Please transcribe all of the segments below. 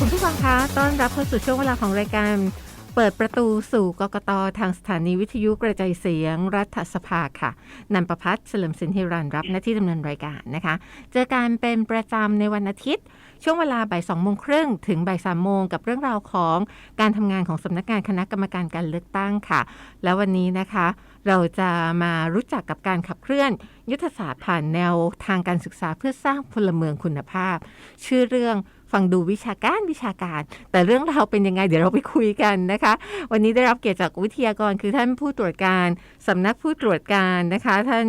คุณผู้ฟังคะ ต้อนรับเข้าสู่ช่วงเวลาของรายการ เปิดประตูสู่กกตทางสถานีวิทยุกระจายเสียงรัฐสภาค่ะ นันประพัฒน์เฉลิมสินธิรันรับหน้าที่ดำเนินรายการนะคะ เจอกันเป็นประจำในวันอาทิตย์ ช่วงเวลาบ่ายสองโมงครึ่งถึงบ่ายสามโมงกับเรื่องราวของการทำงานของสำนักงานคณะกรรมการการเลือกตั้งค่ะ แล้ววันนี้นะคะเราจะมารู้จักกับการขับเคลื่อน ยุทธศาสตร์ผ่านแนวทางการศึกษาเพื่อสร้างพลเมืองคุณภาพ ชื่อเรื่อง ฟังดูวิชาการวิชาการ แต่เรื่องราวเป็นยังไง เดี๋ยวเราไปคุยกันนะคะ วันนี้ได้รับเกียรติจากวิทยากรคือท่านผู้ตรวจการสำนักผู้ตรวจการนะคะ ท่าน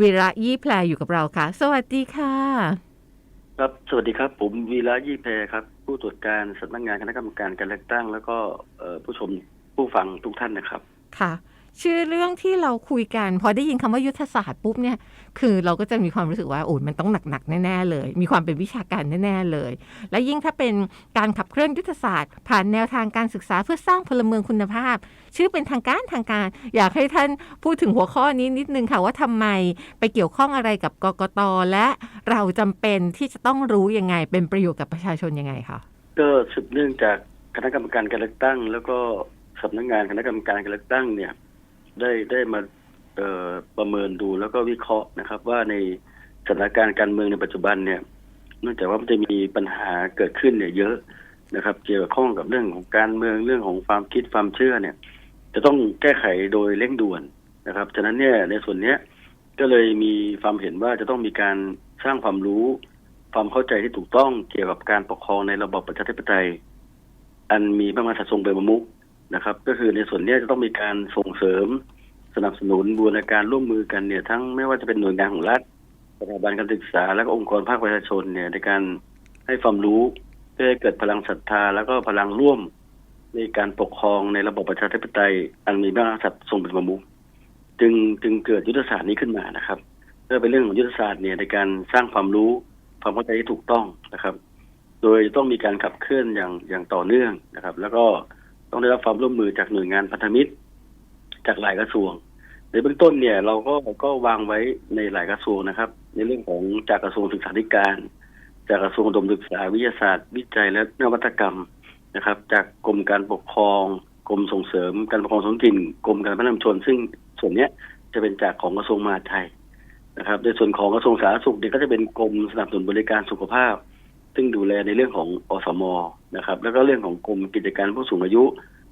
วีระยี่แพรอยู่กับเราค่ะ สวัสดีค่ะ ครับสวัสดีครับ ผมวีระยี่แพรครับ ผู้ตรวจการสำนักงานคณะกรรมการการเลือกตั้ง แล้วก็เอ่อผู้ชมผู้ฟังทุกท่านนะครับค่ะ ชื่อเรื่องที่เราคุยกัน พอได้ยินคำว่ายุทธศาสตร์ปุ๊บเนี่ย คือเราก็จะมีความรู้สึกว่าโอ้ยมันต้องหนักๆแน่ๆเลย มีความเป็นวิชาการแน่ๆเลย และยิ่งถ้าเป็นการขับเคลื่อนยุทธศาสตร์ ผ่านแนวทางการศึกษาเพื่อสร้างพลเมืองคุณภาพ ชื่อเป็นทางการทางการ อยากให้ท่านพูดถึงหัวข้อนี้นิดนึงค่ะว่าทำไมไปเกี่ยวข้องอะไรกับกกตและเราจำเป็นที่จะต้องรู้ยังไง เป็นประโยชน์กับประชาชนยังไงคะก็สืบเนื่องจากคณะกรรมการการเลือกตั้ง แล้วก็สำนักงานคณะกรรมการการเลือกตั้งเนี่ย ได้ได้มาประเมินดูแล้วก็วิเคราะห์นะครับ ว่าในสถานการณ์การเมืองในปัจจุบันเนี่ยเนื่องจากว่ามันจะมีปัญหาเกิดขึ้นเนี่ยเยอะนะครับ เกี่ยวข้องกับเรื่องของการเมืองเรื่องของความคิดความเชื่อเนี่ย จะต้องแก้ไขโดยเร่งด่วนนะครับฉะนั้นเนี่ยในส่วนเนี้ยก็เลยมีความเห็นว่าจะต้องมีการสร้างความรู้ ความเข้าใจที่ถูกต้องเกี่ยวกับการปกครองในระบอบประชาธิปไตย อันมีพระมหากษัตริย์ทรงเป็นประมุข นะครับ ก็คือในส่วนนี้จะต้องมีการส่งเสริมสนับสนุนบูรณาการร่วมมือกันเนี่ย ทั้งไม่ว่าจะเป็นหน่วยงานของรัฐสถาบันการศึกษา และก็องค์กรภาคประชาชนเนี่ยในการให้ความรู้เพื่อให้เกิดพลังศรัทธา แล้วก็พลังร่วมในการปกครองในระบบประชาธิปไตย อันมีพระมหากษัตริย์ทรงเป็นประมุขจึงจึงเกิดยุทธศาสตร์นี้ขึ้นมานะครับเพื่อเป็นเรื่องของยุทธศาสตร์เนี่ยในการสร้างความรู้ความเข้าใจที่ถูกต้องนะครับ โดยต้องมีการขับเคลื่อนอย่างอย่างต่อเนื่องนะครับ แล้วก็ ต้องได้รับความร่วมมือจากหน่วยงานพันธมิตร จากหลายกระทรวง ในเบื้องต้นเนี่ย เราก็ก็วางไว้ในหลายกระทรวงนะครับ ในเรื่องของจากกระทรวงศึกษาธิการ จากกระทรวงดมศึกษาวิทยาศาสตร์ วิจัยและนวัตกรรมนะครับ จากกรมการปกครองกรมส่งเสริมการปกครองท้องถิ่นกรมการพัฒนาชุมชนซึ่งส่วนเนี้ยจะเป็นจากของกระทรวงมหาดไทยนะครับ ในส่วนของกระทรวงสาธารณสุขเนี่ยก็จะเป็นกรมสนับสนุนบริการสุขภาพ ซึ่งดูแลในเรื่องของอสมนะครับ แล้วก็เรื่องของกรมกิจการผู้สูงอายุ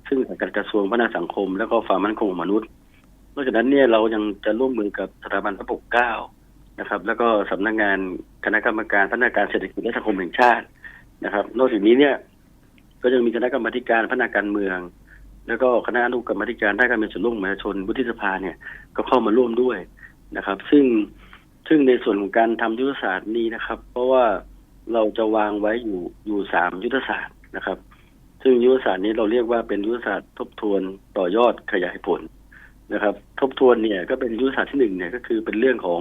ซึ่งสังกัดกระทรวงพัฒนาสังคม แล้วก็ความมั่นคงของมนุษย์นอกจากนั้นเนี่ยเรายังจะร่วมมือกับสถาบันพระปกเกล้านะครับ แล้วก็สำนักงานคณะกรรมการพัฒนาการเศรษฐกิจและสังคมแห่งชาตินะครับ นอกจากนี้เนี่ย ก็ยังมีคณะกรรมการพัฒนาการเมือง แล้วก็คณะอนุกรรมธิการด้านการเป็นส่วนร่วมของประชาชนวุฒิสภาเนี่ยก็เข้ามาร่วมด้วยนะครับ ซึ่งซึ่งในส่วนของการทำยุทธศาสตร์นี้นะครับ เพราะว่า เราจะวางไว้อยู่อยู่สามยุทธศาสตร์นะครับ ซึ่งยุทธศาสตร์นี้เราเรียกว่าเป็นยุทธศาสตร์ทบทวนต่อยอดขยายผลนะครับ ทบทวนเนี่ยก็เป็นยุทธศาสตร์ที่หนึ่งเนี่ยก็คือเป็นเรื่องของ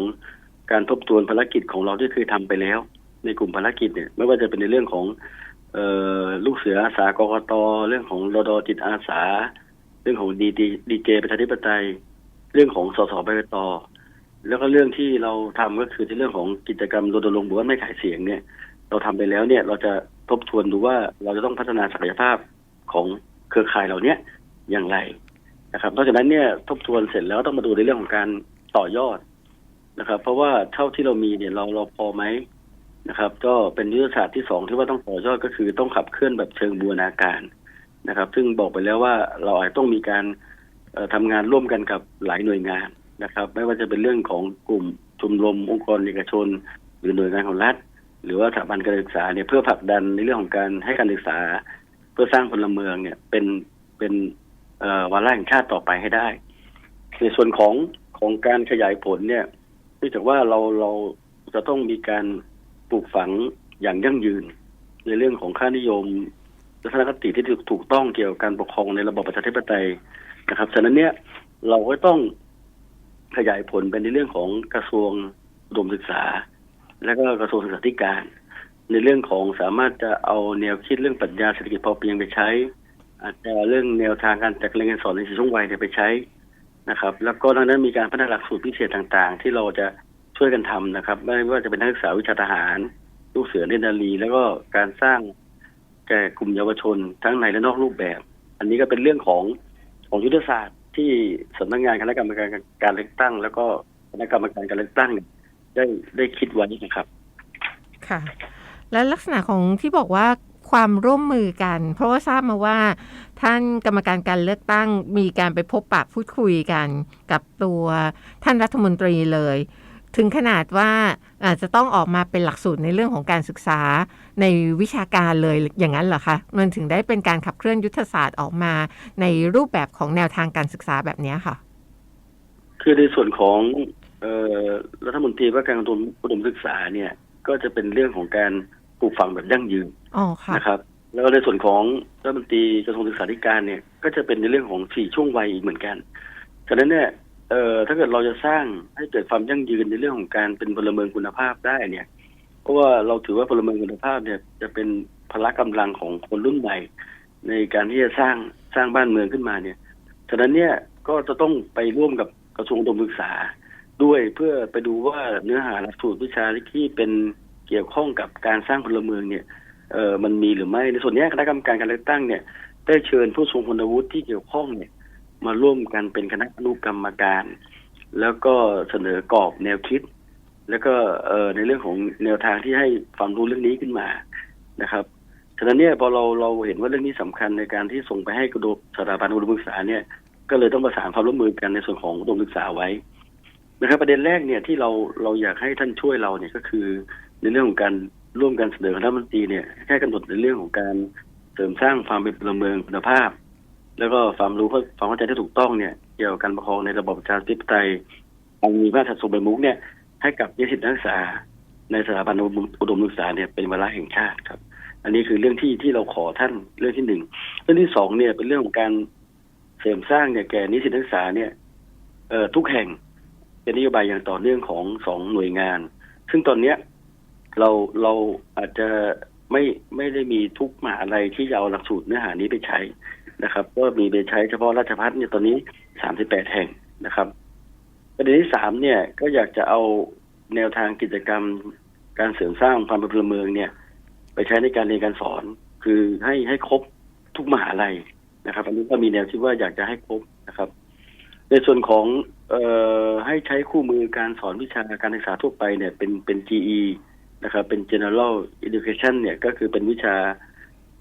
การทบทวนภารกิจของเราที่เคยทำไปแล้ว ในกลุ่มภารกิจเนี่ยไม่ว่าจะเป็นในเรื่องของเอ่อลูกเสืออาสากกตเรื่องของรดจิตอาสา เรื่องของดีดีดีเจประชาธิปไตย เรื่องของสสบตแล้วก็เรื่องที่เราทำก็คือในเรื่องของกิจกรรมรณรงค์บุว่าไม่ขายเสียงเนี่ย เราทำไปแล้วเนี่ย เราจะทบทวนดูว่าเราจะต้องพัฒนาศักยภาพของเครือข่ายเหล่านี้ยอย่างไรนะครับนอกจากนั้นเนี่ยทบทวนเสร็จแล้วต้องมาดูในเรื่องของการต่อยอดนะครับ เพราะว่าเท่าที่เรามีเนี่ยเราเราพอไหมนะครับ ก็เป็นยุทธศาสตร์ที่สองที่ว่าต้องต่อยอดก็คือต้องขับเคลื่อนแบบเชิงบูรณาการนะครับ ซึ่งบอกไปแล้วว่าเราอาจต้องมีการเอ่อทำงานร่วมกันกับหลายหน่วยงานนะครับ ไม่ว่าจะเป็นเรื่องของกลุ่มชุมรมองค์กรเอกชน หรือหน่วยงานของรัฐ หรือว่าสถาบันการศึกษาเนี่ยเพื่อผลักดันในเรื่องของการให้การศึกษา เพื่อสร้างพลเมืองเนี่ยเป็นเป็นวาระแห่งชาติต่อไปให้ได้ ในส่วนของของการขยายผลเนี่ยเนื่องจากว่าเราเราจะต้องมีการปลูกฝังอย่างยั่งยืน ในเรื่องของค่านิยมทัศนคติที่ถูกถูกต้องเกี่ยวกับการปกครองในระบอบประชาธิปไตยนะครับฉะนั้นเนี่ยเราก็ต้องขยายผลไปในเรื่องของกระทรวงอุดมศึกษา และก็กระทรวงศึกษาธิการ ในเรื่องของสามารถจะเอาแนวคิดเรื่องปรัชญาเศรษฐกิจพอเพียงไปใช้ อาจจะเรื่องแนวทางการจัดการเรียนการสอนในสี่ช่วงวัยเนี่ยไปใช้นะครับ แล้วก็ดังนั้นมีการพัฒนาหลักสูตรพิเศษต่างๆ ที่เราจะช่วยกันทำนะครับ ไม่ว่าจะเป็นนักศึกษาวิชาทหาร ลูกเสือเนนารีแล้วก็การสร้างแก่กลุ่มเยาวชนทั้งในและนอกรูปแบบ อันนี้ก็เป็นเรื่องของของยุทธศาสตร์ที่สำนักงานคณะกรรมการการเลือกตั้ง แล้วก็คณะกรรมการการเลือกตั้งเนี่ย ได้ได้คิดไว้นะครับค่ะ และลักษณะของที่บอกว่าความร่วมมือกัน เพราะว่าทราบมาว่าท่านกรรมการการเลือกตั้งมีการไปพบปะพูดคุยกันกับตัวท่านรัฐมนตรีเลย ถึงขนาดว่าอาจจะต้องออกมาเป็นหลักสูตรในเรื่องของการศึกษาในวิชาการเลยอย่างนั้นเหรอคะมันถึงได้เป็นการขับเคลื่อนยุทธศาสตร์ออกมาในรูปแบบของแนวทางการศึกษาแบบนี้ค่ะ คือในส่วนของ เอ่อรัฐมนตรีว่าการกระทรวงอุดมศึกษาเนี่ย ก็จะเป็นเรื่องของการปลูกฝังแบบยั่งยืนอ๋อค่ะ นะครับ แล้วก็ในส่วนของรัฐมนตรีกระทรวงศึกษาธิการเนี่ย ก็จะเป็นในเรื่องของสี่ช่วงวัยอีกเหมือนกันฉะนั้นเนี่ยเอ่อถ้าเกิดเราจะสร้างให้เกิดความยั่งยืนในเรื่องของการเป็นพลเมืองคุณภาพได้เนี่ย เพราะว่าเราถือว่าพลเมืองคุณภาพเนี่ย จะเป็นพละกำลังของคนรุ่นใหม่ ในการที่จะสร้างสร้างบ้านเมืองขึ้นมาเนี่ย ฉะนั้นเนี่ยก็จะต้องไปร่วมกับกระทรวงอุดมศึกษา ด้วยเพื่อไปดูว่าเนื้อหาหลักสูตรวิชาที่เป็นเกี่ยวข้องกับการสร้างพลเมืองเนี่ยเออมันมีหรือไม่ในส่วนนี้คณะกรรมการการเลือกตั้งเนี่ย ได้เชิญผู้ทรงคุณวุฒิที่เกี่ยวข้องเนี่ย มาร่วมกันเป็นคณะอนุกรรมการ แล้วก็เสนอกรอบแนวคิด แล้วก็เอ่อในเรื่องของแนวทางที่ให้ความรู้เรื่องนี้ขึ้นมานะครับฉะนั้นเนี่ยพอเราเราเห็นว่าเรื่องนี้สำคัญในการที่ส่งไปให้กระทรวงสถาบันอุดมศึกษาเนี่ย ก็เลยต้องประสานความร่วมมือกันในส่วนของอุดมศึกษาไว้ นะครับประเด็นแรกเนี่ยที่เราเราอยากให้ท่านช่วยเราเนี่ยก็คือ ในเรื่องของการร่วมกันเสนอคณะมนตรีเนี่ยแค่กำหนดในเรื่องของการเสริมสร้างความเป็นพลเมืองคุณภาพ แล้วก็ความรู้ความเข้าใจที่ถูกต้องเนี่ยเกี่ยวกับการปกครองในระบบประชาธิปไตยอันมีมาตรฐานสมบูรณ์มุกเนี่ยให้กับนิสิตนักศึกษา ในสถาบันอุดมศึกษาเนี่ยเป็นวาระแห่งชาติครับ อันนี้คือเรื่องที่ที่เราขอท่านเรื่องที่หนึ่งเรื่องที่สองเนี่ยเป็นเรื่องของการเสริมสร้างเนี่ยแก่นิสิตนักศึกษาเนี่ยเอ่อทุกแห่ง เป็นนโยบายอย่างต่อเนื่องของสองหน่วยงาน ซึ่งตอนเนี้ยเราเราอาจจะไม่ไม่ได้มีทุกมหาอะไรที่จะเอาหลักสูตรเนื้อหานี้ไปใช้นะครับ ก็มีไปใช้เฉพาะราชพัฒน์เนี่ยตอนนี้สามสิบแปดแห่งนะครับประเด็นที่สามเนี่ยก็อยากจะเอาแนวทางกิจกรรมการเสริมสร้างความเป็นพลเมืองเนี่ย ไปใช้ในการเรียนการสอน คือให้ให้ครบทุกมหาลัยนะครับอันนี้ก็มีแนวคิดว่าอยากจะให้ครบนะครับ ในส่วนของเอ่อให้ใช้คู่มือการสอนวิชาการศึกษาทั่วไปเนี่ยเป็นเป็น GE นะครับเป็น General Education เนี่ยก็คือเป็นวิชา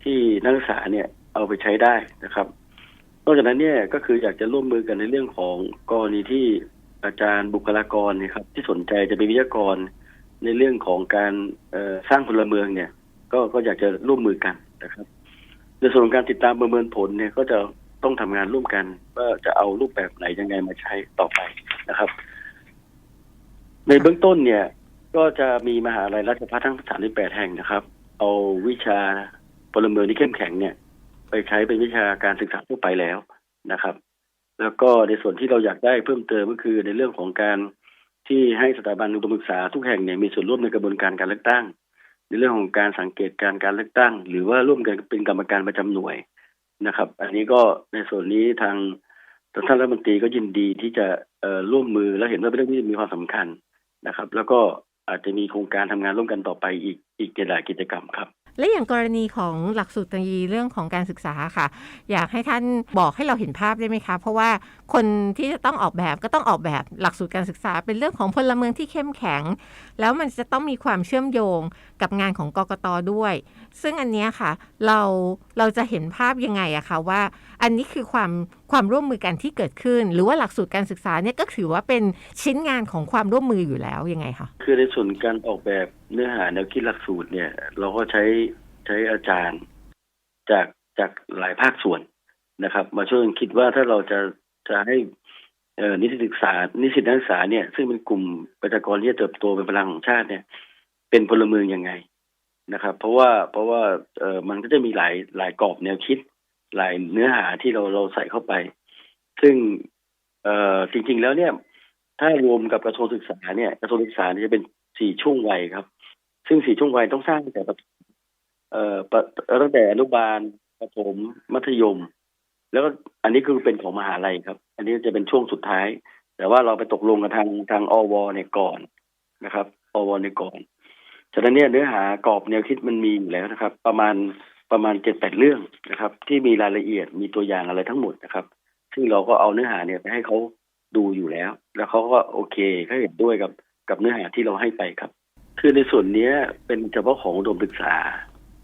ที่นักศึกษาเนี่ยเอาไปใช้ได้นะครับนอกจากนั้นเนี่ยก็คืออยากจะร่วมมือกันในเรื่องของกรณีที่อาจารย์บุคลากรนี่ยครับ ที่สนใจจะเป็นวิทยากรในเรื่องของการสร้างพลเมืองเนี่ย ก็ก็อยากจะร่วมมือกันนะครับ ในส่วนของการติดตามประเมินผลเนี่ย ก็จะ ต้องทำงานร่วมกันว่าจะเอารูปแบบไหนยังไงมาใช้ต่อไปนะครับ ในเบื้องต้นเนี่ย ก็จะมีมหาลัยราชภัฏทั้ง 38 แห่งนะครับ เอาวิชาพลเมืองที่เข้มแข็งเนี่ย ไปใช้เป็นวิชาการศึกษาทั่วไปแล้วนะครับ แล้วก็ในส่วนที่เราอยากได้เพิ่มเติมก็คือในเรื่องของการที่ให้สถาบันอุดมศึกษาทุกแห่งเนี่ยมีส่วนร่วมในกระบวนการการเลือกตั้ง ในเรื่องของการสังเกตการการเลือกตั้ง หรือว่าร่วมกันเป็นกรรมการประจำหน่วย นะครับ อันนี้ก็ในส่วนนี้ทางท่านรัฐมนตรีก็ยินดีที่จะร่วมมือและเห็นว่าเป็นเรื่องที่มีความสำคัญนะครับ แล้วก็อาจจะมีโครงการทำงานร่วมกันต่อไปอีกอีกหลายกิจกรรมครับ และอย่างกรณีของหลักสูตรตรีเรื่องของการศึกษาค่ะ อยากให้ท่านบอกให้เราเห็นภาพได้ไหมคะ เพราะว่าคนที่จะต้องออกแบบก็ต้องออกแบบหลักสูตรการศึกษา เป็นเรื่องของพลเมืองที่เข้มแข็ง แล้วมันจะต้องมีความเชื่อมโยงกับงานของกกตด้วย ซึ่งอันนี้ค่ะเราเราจะเห็นภาพยังไงอะคะว่า อันนี้คือความความร่วมมือกันที่เกิดขึ้น หรือว่าหลักสูตรการศึกษาเนี่ยก็ถือว่าเป็นชิ้นงานของความร่วมมืออยู่แล้วยังไงคะคือในส่วนการออกแบบเนื้อหาแนวคิดหลักสูตรเนี่ย เราก็ใช้ใช้อาจารย์ จากจากหลายภาคส่วนนะครับ มาช่วยกันคิดว่าถ้าเราจะจะให้นิสิตศึกษา นิสิตนักศึกษาเนี่ยซึ่งเป็นกลุ่มประชากรที่จะเติบโตเป็นพลังของชาติเนี่ย เป็นพลเมืองยังไงนะครับ เพราะว่าเพราะว่าเออมันก็จะมีหลายหลายกรอบแนวคิด หลายเนื้อหาที่เราเราใส่เข้าไป ซึ่งเอ่อจริง ๆ แล้วเนี่ย ถ้ารวมกับกระทรวงศึกษาเนี่ยกระทรวงศึกษาจะเป็นสี่ช่วงวัยครับ ซึ่งสี่ช่วงวัยต้องสร้างตั้งแต่ประเอ่อตั้งแต่อนุบาลประถมมัธยม แล้วก็อันนี้คือเป็นของมหาลัยครับ อันนี้จะเป็นช่วงสุดท้าย แต่ว่าเราไปตกลงกับทางทางอวเนี่ยก่อนนะครับอวเนี่ยก่อนฉะนั้นเนี่ยเนื้อหากรอบแนวคิดมันมีอยู่แล้วนะครับ ประมาณ ประมาณเจ็ดแปดเรื่องนะครับ ที่มีรายละเอียดมีตัวอย่างอะไรทั้งหมดนะครับ ซึ่งเราก็เอาเนื้อหาเนี่ยไปให้เขาดูอยู่แล้ว แล้วเขาก็โอเคเขาเห็นด้วยกับกับเนื้อหาที่เราให้ไปครับ คือในส่วนเนี้ยเป็นเฉพาะของอุดมศึกษา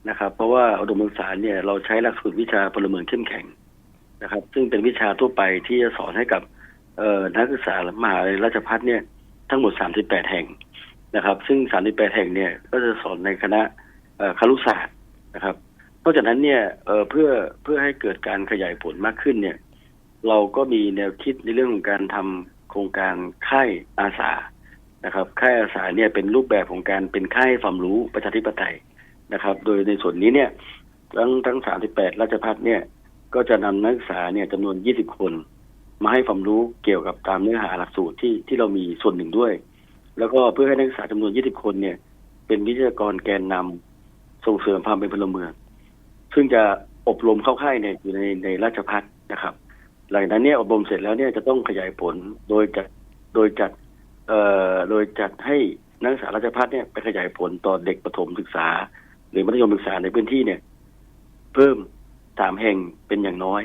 นะครับ เพราะว่าอุดมศึกษาเนี่ยเราใช้หลักสูตรวิชาพลเมืองเข้มแข็งนะครับ ซึ่งเป็นวิชาทั่วไปที่จะสอนให้กับเอ่อนักศึกษามหาวิทยาลัยราชภัฏเนี่ยทั้งหมด 38 แห่งนะครับ ซึ่ง 38 แห่งเนี่ยก็จะสอนในคณะเอ่อครุศาสตร์นะครับ นอกจากนั้นเนี่ยเเพื่อเพื่อให้เกิดการขยายผลมากขึ้นเนี่ย เราก็มีแนวคิดในเรื่องของการทำโครงการค่ายอาสานะครับ ค่ายอาสาเนี่ยเป็นรูปแบบของการเป็นค่ายความรู้ประชาธิปไตยนะครับ โดยในส่วนนี้เนี่ย ทั้งทั้ง 38 ราชพัฒเนี่ย ก็จะนำนักศึกษาเนี่ยจำนวน 20 คน มาให้ความรู้เกี่ยวกับตามเนื้อหาหลักสูตรที่ที่เรามีส่วนหนึ่งด้วย แล้วก็เพื่อให้นักศึกษาจำนวน 20 คนเนี่ย เป็นวิทยากรแกนนำส่งเสริมความเป็นพลเมือง ซึ่งจะอบรมเข้าค่ายเนี่ยอยู่ในในราชพัฒนะครับ หลังจากนั้นเนี่ยอบรมเสร็จแล้วเนี่ยจะต้องขยายผลโดยจัดโดยจัดเอ่อโดยจัดให้นักศึกษาราชพัฒเนี่ยไปขยายผลต่อเด็กประถมศึกษา หรือมัธยมศึกษาในพื้นที่เนี่ย เพิ่มสามแห่งเป็นอย่างน้อย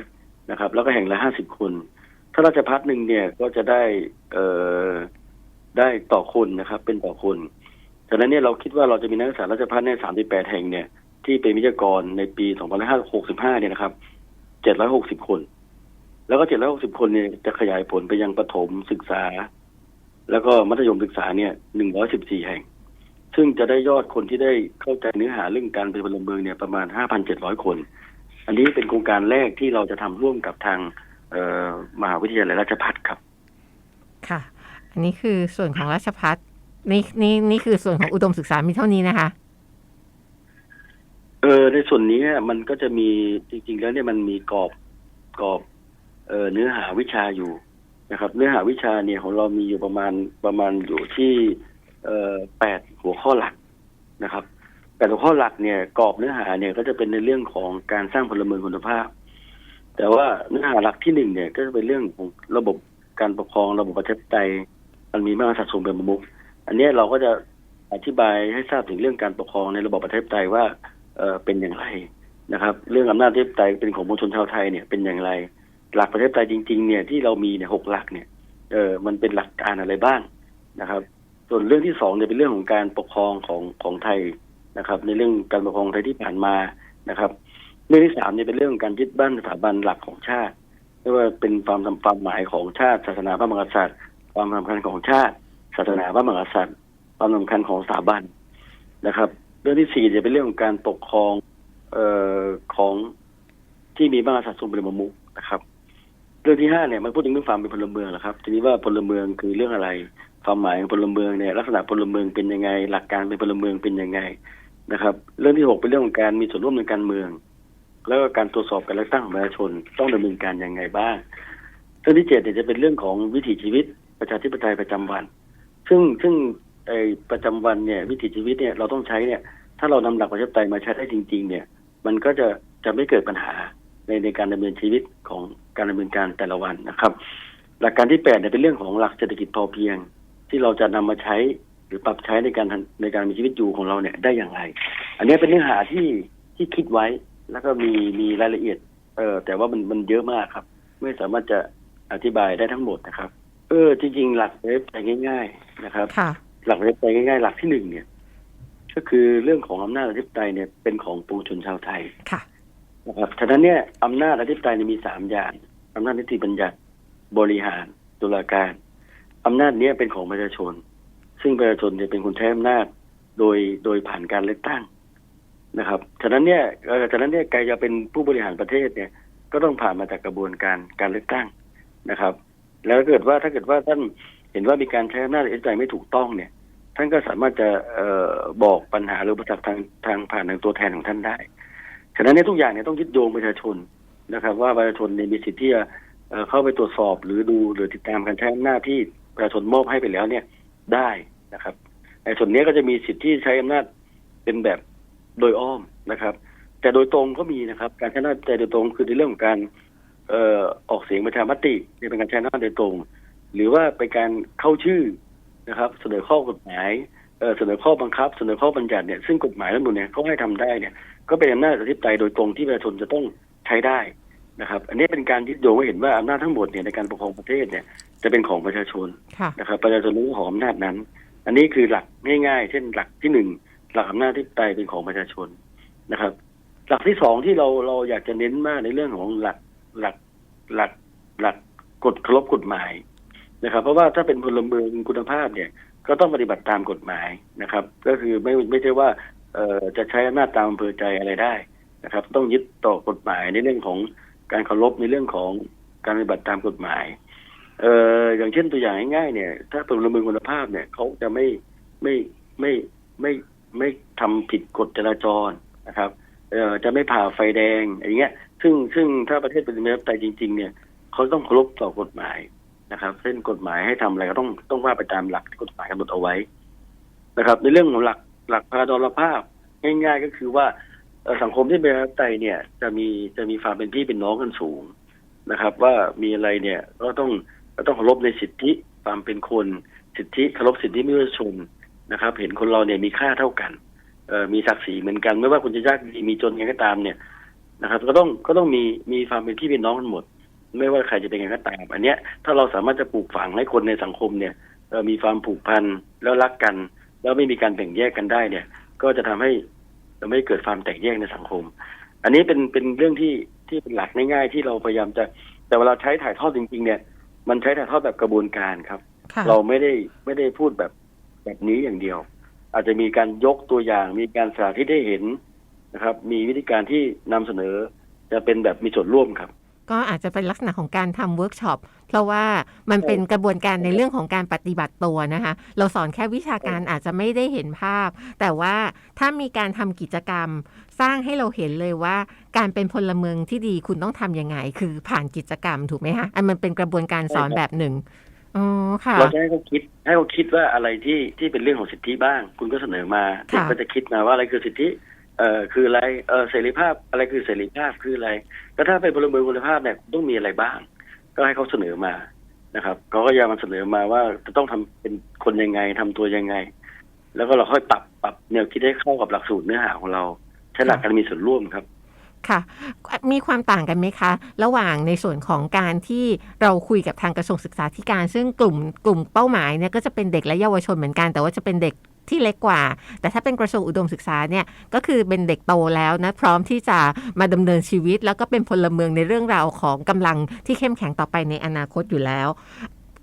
นะครับ แล้วก็แห่งละห้าสิบคน ถ้าราชพัฒหนึ่งเนี่ยก็จะได้เอ่อได้ต่อคนนะครับ เป็นต่อคนฉะนั้นเนี่ยเราคิดว่าเราจะมีนักศึกษาราชพัฒเนี่ยสามสิบแปดแห่งเนี่ย ที่เป็นวิทยากรในปีสองพันห้าหกสิบห้าเนี่ยนะครับเจ็ดร้อยหกสิบคน แล้วก็เจ็ดร้อยหกสิบคนเนี่ยจะขยายผลไปยังประถมศึกษา แล้วก็มัธยมศึกษาเนี่ยหนึ่งร้อยสิบสี่แห่ง ซึ่งจะได้ยอดคนที่ได้เข้าใจเนื้อหาเรื่องการเป็นพลเมืองเนี่ยประมาณห้าพันเจ็ดร้อยคน อันนี้เป็นโครงการแรกที่เราจะทำร่วมกับทางมหาวิทยาลัยราชภัฏครับ ค่ะ อันนี้คือส่วนของราชพัฒนี่นี่นี่คือส่วนของอุดมศึกษามีเท่านี้นะคะ เออในส่วนนี้มันก็จะมีจริง ๆ แล้วเนี่ยมันมีกรอบกรอบเออเนื้อหาวิชาอยู่นะครับ เนื้อหาวิชาเนี่ยของเรามีอยู่ประมาณประมาณอยู่ที่เออแปดหัวข้อหลักนะครับแปดหัวข้อหลักเนี่ยกรอบเนื้อหาเนี่ยก็จะเป็นในเรื่องของการสร้างพลเมืองคุณภาพ แต่ว่าเนื้อหาหลักที่หนึ่งเนี่ย ก็จะเป็นเรื่องของระบบการปกครองระบบประชาธิปไตยมันมีมากษัตริย์ทรงเป็นประมุขอันนี้เราก็จะอธิบายให้ทราบถึงเรื่องการปกครองในระบบประชาธิปไตยว่า เอ่อเป็นอย่างไรนะครับ เรื่องอำนาจอธิปไตยเป็นของมวลชนชาวไทยเนี่ยเป็นอย่างไร หลักประชาธิปไตยจริง ๆ เนี่ยที่เรามีเนี่ยหกหลักเนี่ยเออมันเป็นหลักการอะไรบ้างนะครับ ส่วนเรื่องที่สองเนี่ยเป็นเรื่องของการปกครองของของไทยนะครับ ในเรื่องการปกครองไทยที่ผ่านมานะครับ เรื่องที่สามเนี่ยเป็นเรื่องของการยึดบ้านสถาบันหลักของชาติไม่ว่าเป็นความสำความหมายของชาติศาสนาพระมหากษัตริย์ความสำคัญของชาติ ศาสนาพระมหากษัตริย์ความสำคัญของสถาบันนะครับ เรื่องที่สี่จะเป็นเรื่องของการปกครองเอ่อของที่มีมากษัตริย์ทรงเป็นประมุขนะครับ เรื่องที่ห้าเนี่ยมันพูดถึงเรื่องความเป็นพลเมืองแหละครับทีนี้ว่าพลเมืองคือเรื่องอะไร ความหมายของพลเมืองเนี่ยลักษณะพลเมืองเป็นยังไง หลักการเป็นพลเมืองเป็นยังไงนะครับ เรื่องที่หกเป็นเรื่องของการมีส่วนร่วมในการเมือง แล้วก็การตรวจสอบการเลือกตั้งของประชาชน ต้องดำเนินการยังไงบ้าง เรื่องที่เจ็ดเนี่ยจะเป็นเรื่องของวิถีชีวิตประชาธิปไตยประจำวัน ซึ่งซึ่ง ไอประจำวันเนี่ยวิถีชีวิตเนี่ยเราต้องใช้เนี่ย ถ้าเรานำหลักประชาธิปไตยมาใช้ได้จริง ๆ เนี่ย มันก็จะจะไม่เกิดปัญหาในในการดำเนินชีวิตของการดำเนินการแต่ละวันนะครับ หลักการที่แปดเนี่ยเป็นเรื่องของหลักเศรษฐกิจพอเพียง ที่เราจะนำมาใช้หรือปรับใช้ในการในการมีชีวิตอยู่ของเราเนี่ยได้อย่างไร อันนี้เป็นเนื้อหาที่ที่คิดไว้แล้วก็มีมีรายละเอียด เออแต่ว่ามันมันเยอะมากครับ ไม่สามารถจะอธิบายได้ทั้งหมดนะครับ เออ จริงๆ หลักเว็บไปง่ายๆนะครับค่ะ หลักประชาธิปไตยง่ายๆหลักที่หนึ่งเนี่ย ก็คือเรื่องของอำนาจอธิปไตยเนี่ยเป็นของปวงชนชาวไทยค่ะนะครับฉะนั้นเนี่ยอำนาจอธิปไตยเนี่ยมีสามอย่างอำนาจนิติบัญญัติบริหารตุลาการอำนาจเนี้ยเป็นของประชาชน ซึ่งประชาชนจะเป็นคนใช้อำนาจโดยโดยผ่านการเลือกตั้งนะครับ ฉะนั้นเนี่ยเอ่อฉะนั้นเนี่ยใครจะเป็นผู้บริหารประเทศเนี่ย ก็ต้องผ่านมาจากกระบวนการการเลือกตั้งนะครับ แล้วถ้าเกิดว่าถ้าเกิดว่าท่านเห็นว่ามีการใช้อำนาจอธิปไตยไม่ถูกต้องเนี่ย ท่านก็สามารถจะเออบอกปัญหาหรือประสรรคทางทางผ่านทางตัวแทนของท่านได้ฉะนั้นเนี่ยทุกอย่างเนี่ยต้องยึดโยงประชาชนนะครับ ว่าประชาชนเนี่ยมีสิทธิ์ที่จะเเข้าไปตรวจสอบหรือดูหรือติดตามการใช้อำนาจที่ประชาชนมอบให้ไปแล้วเนี่ยได้นะครับในส่วนนี้ก็จะมีสิทธิ์ที่ใช้อำนาจเป็นแบบโดยอ้อมนะครับ แต่โดยตรงก็มีนะครับ การใช้อำนาจโดยตรงคือในเรื่องของการเออออกเสียงประชามติเนี่ยเป็นการใช้อำนาจโดยตรง หรือว่าเป็นการเข้าชื่อ นะครับ เสนอข้อกฎหมายเอ่อเสนอข้อบังคับ เสนอข้อบัญญัติเนี่ยซึ่งกฎหมายทั้งหมดเนี่ยเขาให้ทำได้เนี่ยก็เป็นอำนาจอธิปไตยโดยตรงที่ประชาชนจะต้องใช้ได้นะครับ อันนี้เป็นการยึดโยงให้เห็นว่าอำนาจทั้งหมดเนี่ยในการปกครองประเทศเนี่ยจะเป็นของประชาชนค่ะนะครับ ประชาชนรู้ของอำนาจนั้น อันนี้คือหลักง่ายๆ เช่นหลักที่หนึ่งหลักอำนาจอธิปไตยเป็นของประชาชนนะครับ หลักที่สองที่เราเราอยากจะเน้นมากในเรื่องของหลักหลักหลักหลักกฎเคารพกฎหมาย นะครับ เพราะว่าถ้าเป็นพลเมืองคุณภาพเนี่ยก็ต้องปฏิบัติตามกฎหมายนะครับ ก็คือไม่ไม่ใช่ว่าเอ่อจะใช้อำนาจตามอำเภอใจอะไรได้นะครับ ต้องยึดต่อกฎหมายในเรื่องของการเคารพในเรื่องของการปฏิบัติตามกฎหมายเอ่ออย่างเช่นตัวอย่างง่ายๆเนี่ย ถ้าเป็นพลเมืองคุณภาพเนี่ยเขาจะไม่ไม่ไม่ไม่ไม่ทำผิดกฎจราจรนะครับเอ่อจะไม่ผ่าไฟแดงอย่างเงี้ย ซึ่งซึ่งถ้าประเทศเป็นประชาธิปไตยจริง ๆ เนี่ยเขาต้องเคารพต่อกฎหมาย นะครับเส้นกฎหมายให้ทำอะไรก็ต้องต้องว่าไปตามหลักที่กฎหมายกำหนดเอาไว้นะครับ ในเรื่องของหลักหลักพาราดรภาพง่ายๆก็คือว่าสังคมที่เป็นประชาธิปไตยเนี่ย จะมีจะมีความเป็นพี่เป็นน้องกันสูงนะครับ ว่ามีอะไรเนี่ยก็ต้องก็ต้องเคารพในสิทธิความเป็นคนสิทธิเคารพสิทธิมนุษยชนนะครับ เห็นคนเราเนี่ยมีค่าเท่ากันเออมีศักดิ์ศรีเหมือนกัน ไม่ว่าคุณจะยากดีมีจนยังไงก็ตามเนี่ยนะครับ ก็ต้องก็ต้องมีมีความเป็นพี่เป็นน้องกันหมด ไม่ว่าใครจะเป็นยังไงก็ตามอันเนี้ยถ้าเราสามารถจะปลูกฝังให้คนในสังคมเนี่ยเอ่อมีความผูกพันแล้วรักกัน แล้วไม่มีการแบ่งแยกกันได้เนี่ย ก็จะทำให้จะไม่เกิดความแตกแยกในสังคม อันนี้เป็นเป็นเรื่องที่ที่เป็นหลักง่ายๆที่เราพยายามจะ แต่เวลาใช้ถ่ายทอดจริง ๆ เนี่ย มันใช้ถ่ายทอดแบบกระบวนการครับค่ะเราไม่ได้ไม่ได้พูดแบบแบบนี้อย่างเดียว อาจจะมีการยกตัวอย่าง มีการสาธิตให้เห็นนะครับ มีวิธีการที่นำเสนอจะเป็นแบบมีส่วนร่วมครับ ก็อาจจะเป็นลักษณะของการทำเวิร์กช็อปเพราะว่ามันเป็นกระบวนการในเรื่องของการปฏิบัติตัวนะคะ เราสอนแค่วิชาการอาจจะไม่ได้เห็นภาพ แต่ว่าถ้ามีการทำกิจกรรม สร้างให้เราเห็นเลยว่า การเป็นพลเมืองที่ดีคุณต้องทำยังไง คือผ่านกิจกรรมถูกไหมคะอันมันเป็นกระบวนการสอนใช่ครับแบบหนึ่งอ๋อค่ะเราจะให้เขาคิดให้เขาคิดว่าอะไรที่ที่เป็นเรื่องของสิทธิบ้าง คุณก็เสนอมาค่ะเด็กก็จะคิดมาว่าอะไรคือสิทธิ เอ่อคืออะไรเออเสรีภาพอะไรคือเสรีภาพคืออะไรแล้วถ้าเป็นพลเมืองคุณภาพเนี่ยต้องมีอะไรบ้าง ก็ให้เขาเสนอมานะครับเขาก็ยังมาเสนอมาว่าจะต้องทำเป็นคนยังไงทำตัวยังไง แล้วก็เราค่อยปรับปรับแนวคิดให้เข้ากับหลักสูตรเนื้อหาของเราใช้หลักการมีส่วนร่วมครับค่ะมีความต่างกันไหมคะ ระหว่างในส่วนของการที่เราคุยกับทางกระทรวงศึกษาธิการ ซึ่งกลุ่มกลุ่มเป้าหมายเนี่ยก็จะเป็นเด็กและเยาวชนเหมือนกัน แต่ว่าจะเป็นเด็ก ที่เล็กกว่า แต่ถ้าเป็นกระทรวงอุดมศึกษาเนี่ยก็คือเป็นเด็กโตแล้วนะพร้อมที่จะมาดำเนินชีวิต แล้วก็เป็นพลเมืองในเรื่องราวของกำลังที่เข้มแข็งต่อไปในอนาคตอยู่แล้ว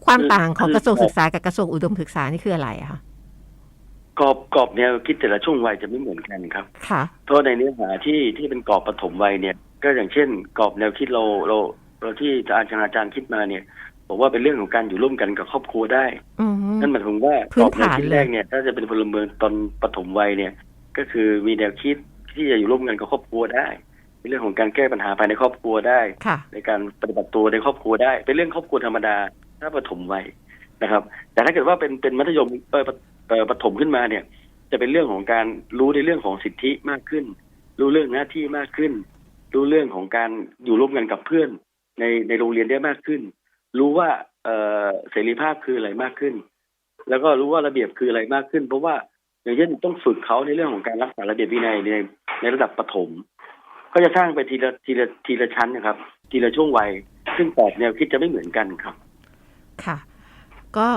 ความต่างของกระทรวงศึกษากับกระทรวงอุดมศึกษานี่คืออะไรอะคะกรอบกรอบแนวคิดแต่ละช่วงวัยจะไม่เหมือนกันครับค่ะเพราะในเนื้อหาที่ที่เป็นกรอบปฐมวัยเนี่ย ก็อย่างเช่น กรอบแนวคิดเราเราเราที่อาจารย์อาจารย์คิดมาเนี่ย บอกว่าเป็นเรื่องของการอยู่ร่วมกันกับครอบครัวได้อืม นั่นหมายถึงว่าพื้กรอนบแนวฐาน คิดเลยแรกเนี่ย ถ้าจะเป็นพลเมืองตอนปฐมวัยเนี่ย ก็คือมีแนวคิดที่จะอยู่ร่วมกันกับครอบครัวได้ในเรื่องของการแก้ปัญหาภายในครอบครัวได้ ค่ะ ในการปฏิบัติตัวในครอบครัวได้ เป็นเรื่องครอบครัวธรรมดาถ้าปฐมวัยนะครับ แต่ถ้าเกิดว่าเป็นเป็นมัธยมเออปเอ่อปฐมขึ้นมาเนี่ย จะเป็นเรื่องของการรู้ในเรื่องของสิทธิมากขึ้น รู้เรื่องหน้าที่มากขึ้น รู้เรื่องของการอยู่ร่วมกันกับเพื่อนในในโรงเรียนได้มากขึ้น รู้ว่าเสรีภาพคืออะไรมากขึ้น แล้วก็รู้ว่าระเบียบคืออะไรมากขึ้น เพราะว่าอย่างเช่นต้องฝึกเขาในเรื่องของการรักษาระเบียบวินัยในในระดับประถม ก็จะสร้างไปทีละทีละทีละชั้นนะครับ ทีละช่วงวัย ซึ่งกรอบแนวคิดจะไม่เหมือนกันครับ ค่ะ ก็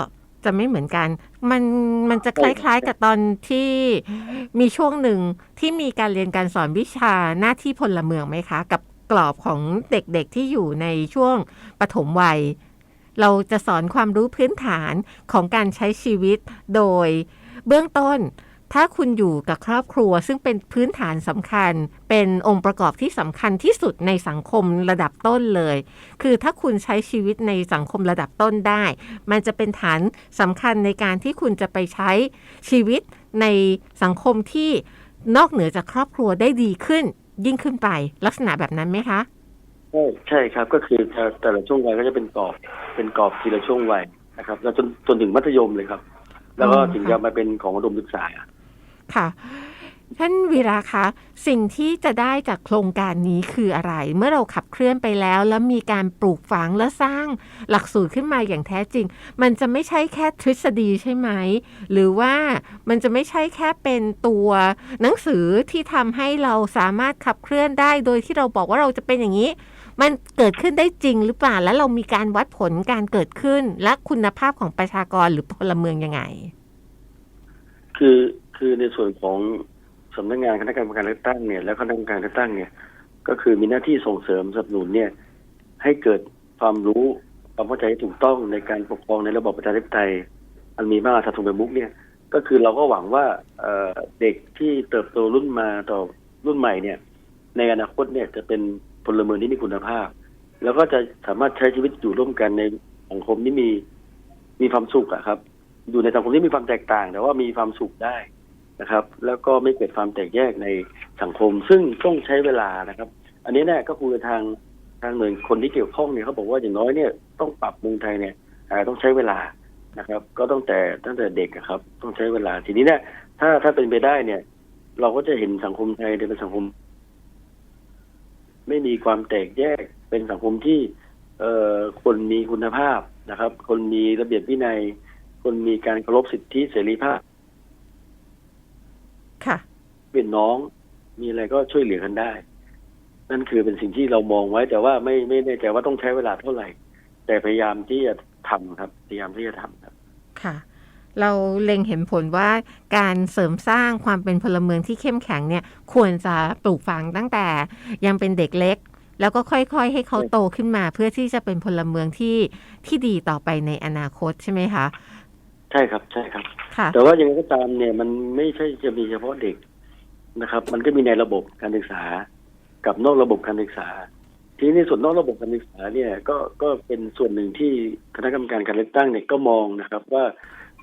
จะไม่เหมือนกัน มันมันจะคล้ายๆกับตอนที่มีช่วงหนึ่งที่มีการเรียนการสอนวิชาหน้าที่พลเมืองไหมคะ กับ กรอบของเด็กๆที่อยู่ในช่วงปฐมวัย เราจะสอนความรู้พื้นฐานของการใช้ชีวิตโดยเบื้องต้น ถ้าคุณอยู่กับครอบครัว ซึ่งเป็นพื้นฐานสำคัญ เป็นองค์ประกอบที่สำคัญที่สุดในสังคมระดับต้นเลย คือถ้าคุณใช้ชีวิตในสังคมระดับต้นได้ มันจะเป็นฐานสำคัญในการที่คุณจะไปใช้ชีวิตในสังคมที่นอกเหนือจากครอบครัวได้ดีขึ้น ยิ่งขึ้นไปลักษณะแบบนั้นไหมคะใช่ใช่ครับก็คือแต่แต่ละช่วงวัยก็จะเป็นกรอบเป็นกรอบทีละช่วงวัยนะครับ แล้วจนจนถึงมัธยมเลยครับ แล้วก็อืมถึงค่ะจะมาเป็นของอุดมศึกษาค่ะ ท่านวีระคะสิ่งที่จะได้จากโครงการนี้คืออะไร เมื่อเราขับเคลื่อนไปแล้ว แล้วมีการปลูกฝังและสร้างหลักสูตรขึ้นมาอย่างแท้จริง มันจะไม่ใช่แค่ทฤษฎีใช่ไหม หรือว่ามันจะไม่ใช่แค่เป็นตัวหนังสือที่ทำให้เราสามารถขับเคลื่อนได้ โดยที่เราบอกว่าเราจะเป็นอย่างนี้ มันเกิดขึ้นได้จริงหรือเปล่าแล้วเรามีการวัดผลการเกิดขึ้น และคุณภาพของประชากรหรือพลเมืองยังไง คือคือในส่วนของ สำนักงานคณะกรรมการเลือกตั้งเนี่ยแล้วคณะกรรมการเลือกตั้งเนี่ย ก็คือมีหน้าที่ส่งเสริมสนับสนุนเนี่ย ให้เกิดความรู้ความเข้าใจที่ถูกต้องในการปกครองในระบบประชาธิปไตยอันมีมาตรฐานทงเป็นมุกเนี่ย ก็คือเราก็หวังว่าเเด็กที่เติบโตรุ่นมาต่อรุ่นใหม่เนี่ย ในอนาคตเนี่ยจะเป็นพลเมืองที่มีคุณภาพ แล้วก็จะสามารถใช้ชีวิตอยู่ร่วมกันในสังคมที่มีมีความสุขอะครับ อยู่ในสังคมที่มีความแตกต่าง แต่ว่ามีความสุขได้ นะครับ แล้วก็ไม่เกิดความแตกแยกในสังคม ซึ่งต้องใช้เวลานะครับ อันนี้เนี่ยก็คุยกับทางทางหน่วยคนที่เกี่ยวข้องเนี่ยเขาบอกว่าอย่างน้อยเนี่ยต้องปรับเมืองไทยเนี่ยต้องใช้เวลานะครับ ก็ตั้งแต่ตั้งแต่เด็กครับ ต้องใช้เวลาทีนี้เนี่ยถ้าถ้าเป็นไปได้เนี่ย เราก็จะเห็นสังคมไทยเนี่ยเป็นสังคม ไม่มีความแตกแยกเป็นสังคมที่ เอ่อคนมีคุณภาพนะครับ คนมีระเบียบวินัย คนมีการเคารพสิทธิเสรีภาพ เป็นน้อง มีอะไรก็ช่วยเหลือกันได้ นั่นคือเป็นสิ่งที่เรามองไว้ แต่ว่าไม่ไม่แน่ใจว่าต้องใช้เวลาเท่าไหร่ แต่พยายามที่จะทำครับ พยายามที่จะทำครับ ค่ะ เราเล็งเห็นผลว่าการเสริมสร้างความเป็นพลเมืองที่เข้มแข็งเนี่ย ควรจะปลูกฝังตั้งแต่ยังเป็นเด็กเล็กแล้วก็ค่อยๆ ให้เขาโตขึ้นมาเพื่อที่จะเป็นพลเมืองที่ที่ดีต่อไปในอนาคตใช่ไหมคะ ใช่ครับใช่ครับค่ะแต่ว่ายังไงก็ตามเนี่ยมันไม่ใช่จะมีเฉพาะเด็ก นะครับ มันก็มีในระบบการศึกษา กับนอกระบบการศึกษา ทีนี้ในส่วนนอกระบบการศึกษาเนี่ยก็ก็เป็นส่วนหนึ่งที่คณะกรรมการการเลือกตั้งเนี่ยก็มองนะครับ ว่า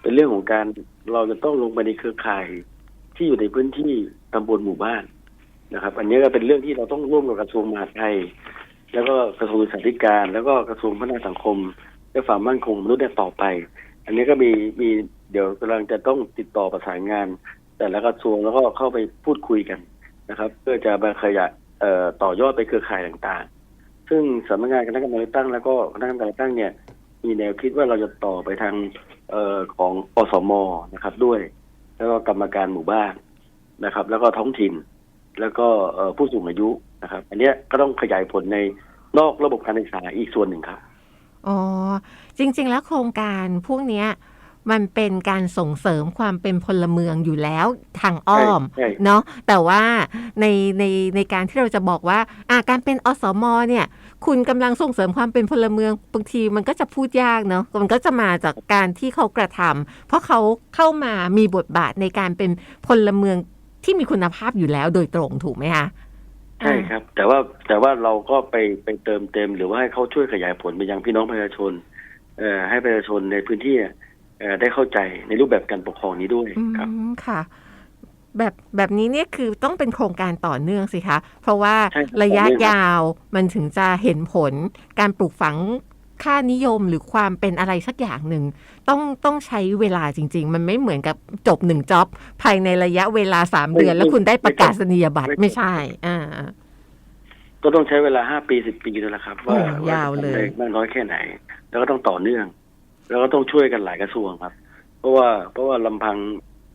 เป็นเรื่องของการเราจะต้องลงไปในเครือข่ายที่อยู่ในพื้นที่ตำบลหมู่บ้านนะครับ อันนี้ก็เป็นเรื่องที่เราต้องร่วมกับกระทรวงมหาดไทย แล้วก็กระทรวงศึกษาธิการ แล้วก็กระทรวงพัฒนาสังคม และความมั่นคงมนุษย์ต่อไป อันนี้ก็มีมีเดี๋ยวกำลังจะต้องติดต่อประสานงาน แต่ละกระทรวงแล้วก็เข้าไปพูดคุยกันนะครับ เพื่อจะมาขยายเอ่อต่อยอดไปเครือข่ายต่างๆ ซึ่งสำนักงานคณะกรรมการเลือกตั้งแล้วก็คณะกรรมการเลือกตั้งเนี่ย มีแนวคิดว่าเราจะต่อไปทางเอ่อของอสมนะครับ ด้วย แล้วก็กรรมการหมู่บ้านนะครับ แล้วก็ท้องถิ่น แล้วก็ผู้สูงอายุนะครับ อันเนี้ยก็ต้องขยายผลในนอกระบบการศึกษาอีกส่วนหนึ่งครับอ๋อจริง ๆ แล้วโครงการพวกเนี้ย มันเป็นการส่งเสริมความเป็นพลเมืองอยู่แล้วทางอ้อมใช่ใช่เนาะแต่ว่าในในในการที่เราจะบอกว่าอ่าการเป็นอสมเนี่ยคุณกำลังส่งเสริมความเป็นพลเมืองบางทีมันก็จะพูดยากเนาะมันก็จะมาจากการที่เขากระทำเพราะเขาเข้ามามีบทบาทในการเป็นพลเมืองที่มีคุณภาพอยู่แล้วโดยตรงถูกไหมคะใช่ครับ แต่ว่าแต่ว่าเราก็ไปไปเติมเต็ม หรือว่าให้เขาช่วยขยายผลไปยังพี่น้องประชาชน เอ่อให้ประชาชนในพื้นที่เอ่อ ได้เข้าใจในรูปแบบการปกครองนี้ด้วยอืครับมค่ะ แบบแบบนี้เนี่ยคือต้องเป็นโครงการต่อเนื่องสิคะ เพราะว่าใช่ครับระยะต่อเนื่องครับยาวมันถึงจะเห็นผลการปลูกฝังค่านิยมหรือความเป็นอะไรสักอย่างหนึ่ง ต้องต้องใช้เวลาจริง ๆ มันไม่เหมือนกับจบหนึ่งจ็อบภายในระยะเวลาสามเดือน แล้วคุณได้ประกาศนียบัตรไม่ใช่ อ่า ก็ต้องใช้เวลาห้าปีสิบปีแล้วละครับ ว่าโอ้ยาวเลยจะทำได้มากน้อยแค่ไหน แล้วก็ต้องต่อเนื่อง แล้วก็ต้องช่วยกันหลายกระทรวงครับ เพราะว่าเพราะว่าลำพัง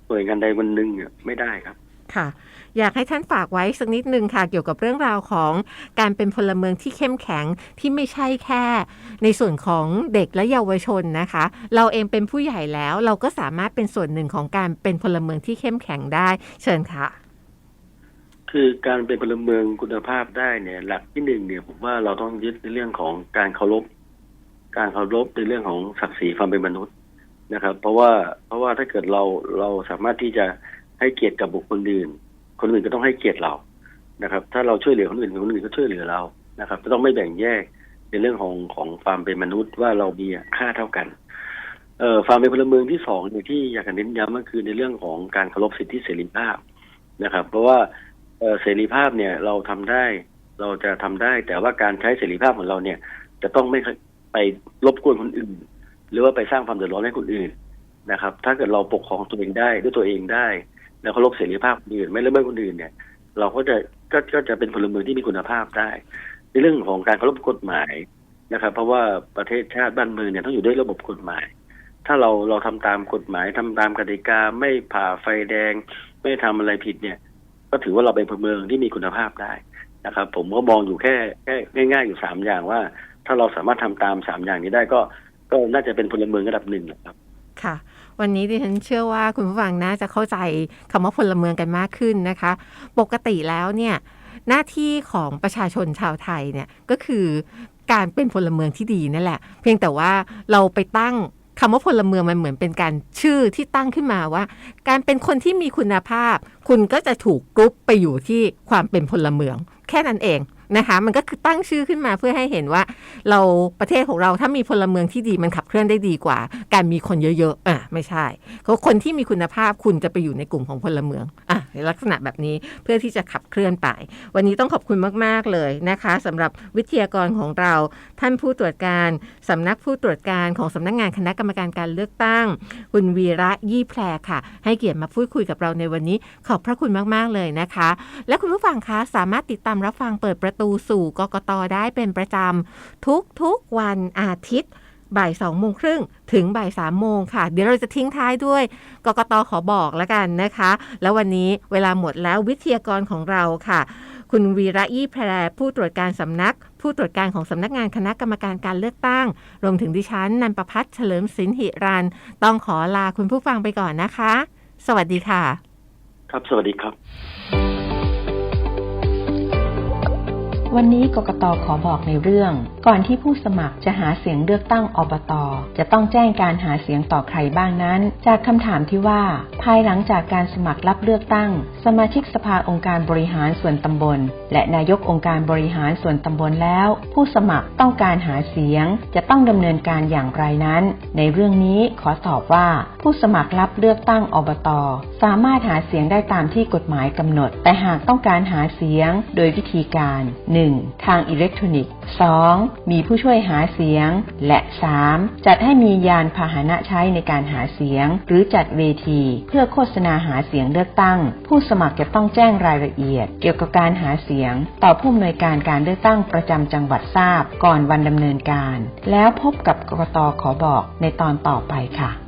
หน่วยงานใดวันหนึ่งเนี่ยไม่ได้ครับค่ะ อยากให้ท่านฝากไว้สักนิดนึงค่ะ เกี่ยวกับเรื่องราวของการเป็นพลเมืองที่เข้มแข็งที่ไม่ใช่แค่ ในส่วนของเด็กและเยาวชนนะคะ เราเองเป็นผู้ใหญ่แล้วเราก็สามารถเป็นส่วนหนึ่งของการเป็นพลเมืองที่เข้มแข็งได้ เชิญค่ะ คือการเป็นพลเมืองคุณภาพได้เนี่ย หลักที่หนึ่งเนี่ยผมว่าเราต้องยึดในเรื่องของการเคารพ การเคารพในเรื่องของศักดิ์ศรีความเป็นมนุษย์นะครับ เพราะว่าเพราะว่าถ้าเกิดเราเราสามารถที่จะให้เกียรติกับบุคคลอื่น คนอื่นก็ต้องให้เกียรติเรานะครับ ถ้าเราช่วยเหลือคนอื่นคนอื่นก็ช่วยเหลือเรานะครับจะต้องไม่แบ่งแยกในเรื่องของของความเป็นมนุษย์ว่าเรามีค่าเท่ากันเอ่อความเป็นพลเมืองที่สองเนี่ยที่อยากจะเน้นย้ำก็คือในเรื่องของการเคารพสิทธิเสรีภาพนะครับ เพราะว่าเอ่อเสรีภาพเนี่ยเราทำได้เราจะทำได้ แต่ว่าการใช้เสรีภาพของเราเนี่ย จะต้องไม่ ไปรบกวนคนอื่น หรือว่าไปสร้างความเดือดร้อนให้คนอื่นนะครับ ถ้าเกิดเราปกครองตัวเองได้ด้วยตัวเองได้ แล้วเคารพเสรีภาพคนอื่นไม่ละเมิดคนอื่นเนี่ย เราก็จะก็ก็จะเป็นพลเมืองที่มีคุณภาพได้ ในเรื่องของการเคารพกฎหมายนะครับ เพราะว่าประเทศชาติบ้านเมืองเนี่ยต้องอยู่ด้วยระบบกฎหมาย ถ้าเราเราทำตามกฎหมายทำตามกติกาไม่ผ่าไฟแดง ไม่ทำอะไรผิดเนี่ย ก็ถือว่าเราเป็นพลเมืองที่มีคุณภาพได้นะครับ ผมก็มองอยู่แค่แค่ง่าย ๆ อยู่สามอย่างว่า ถ้าเราสามารถทำตามสามอย่างนี้ได้ก็ก็น่าจะเป็นพลเมืองระดับหนึ่งนะครับ ค่ะ วันนี้ดิฉันเชื่อว่าคุณผู้ฟังน่าจะเข้าใจคำว่าพลเมืองกันมากขึ้นนะคะ ปกติแล้วเนี่ย หน้าที่ของประชาชนชาวไทยเนี่ยก็คือการเป็นพลเมืองที่ดีนั่นแหละ เพียงแต่ว่าเราไปตั้งคำว่าพลเมืองมันเหมือนเป็นการชื่อที่ตั้งขึ้นมาว่า การเป็นคนที่มีคุณภาพ คุณก็จะถูกกรุ๊ปไปอยู่ที่ความเป็นพลเมือง แค่นั้นเอง นะคะ มันก็คือตั้งชื่อขึ้นมาเพื่อให้เห็นว่า เราประเทศของเราถ้ามีพลเมืองที่ดีมันขับเคลื่อนได้ดีกว่า การมีคนเยอะๆอะไม่ใช่ก็คนที่มีคุณภาพคุณจะไปอยู่ในกลุ่มของพลเมืองอะในลักษณะแบบนี้เพื่อที่จะขับเคลื่อนไป วันนี้ต้องขอบคุณมากๆเลยนะคะสำหรับวิทยากรของเราท่านผู้ตรวจการสำนักผู้ตรวจการของสำนักงานคณะกรรมการการเลือกตั้ง คุณวีระยี่แพรค่ะ ให้เกียรติมาพูดคุยกับเราในวันนี้ขอบพระคุณมากๆเลยนะคะ และคุณผู้ฟังคะสามารถติดตามรับฟังเปิดประตูสู่กกตได้เป็นประจำทุกทุกๆวันอาทิตย์บ่ายสองโมงครึ่งถึงบ่ายสามโมงค่ะ เดี๋ยวเราจะทิ้งท้ายด้วยกกตขอบอกแล้วกันนะคะ แล้ววันนี้เวลาหมดแล้ววิทยากรของเราค่ะ คุณวีระยี่แพรผู้ตรวจการสำนัก ผู้ตรวจการของสำนักงานคณะกรรมการการเลือกตั้ง รวมถึงดิฉันนันประพัฒน์เฉลิมสินหิรัน ต้องขอลาคุณผู้ฟังไปก่อนนะคะ สวัสดีค่ะ ครับสวัสดีครับ วันนี้กกตขอบอกในเรื่อง ก่อนที่ผู้สมัครจะหาเสียงเลือกตั้งอบตจะต้องแจ้งการหาเสียงต่อใครบ้างนั้น จากคำถามที่ว่า ภายหลังจากการสมัครรับเลือกตั้ง สมาชิกสภาองค์การบริหารส่วนตำบล และนายกองค์การบริหารส่วนตำบลแล้ว ผู้สมัครต้องการหาเสียง จะต้องดำเนินการอย่างไรนั้น ในเรื่องนี้ขอตอบว่า ผู้สมัครรับเลือกตั้งอบตสามารถหาเสียงได้ตามที่กฎหมายกำหนด แต่หากต้องการหาเสียง โดยวิธีการ 1. ทางอิเล็กทรอนิกส์ 2. มีผู้ช่วยหาเสียง และ 3. จัดให้มียานพาหนะใช้ในการหาเสียง หรือจัดเวที เพื่อโฆษณาหาเสียงเลือกตั้ง ผู้สมัครจะต้องแจ้งรายละเอียด เกี่ยวกับการหาเสียง ต่อผู้อำนวยการการเลือกตั้งประจำจังหวัดทราบ ก่อนวันดำเนินการ แล้วพบกับกกตขอบอกในตอนต่อไปค่ะ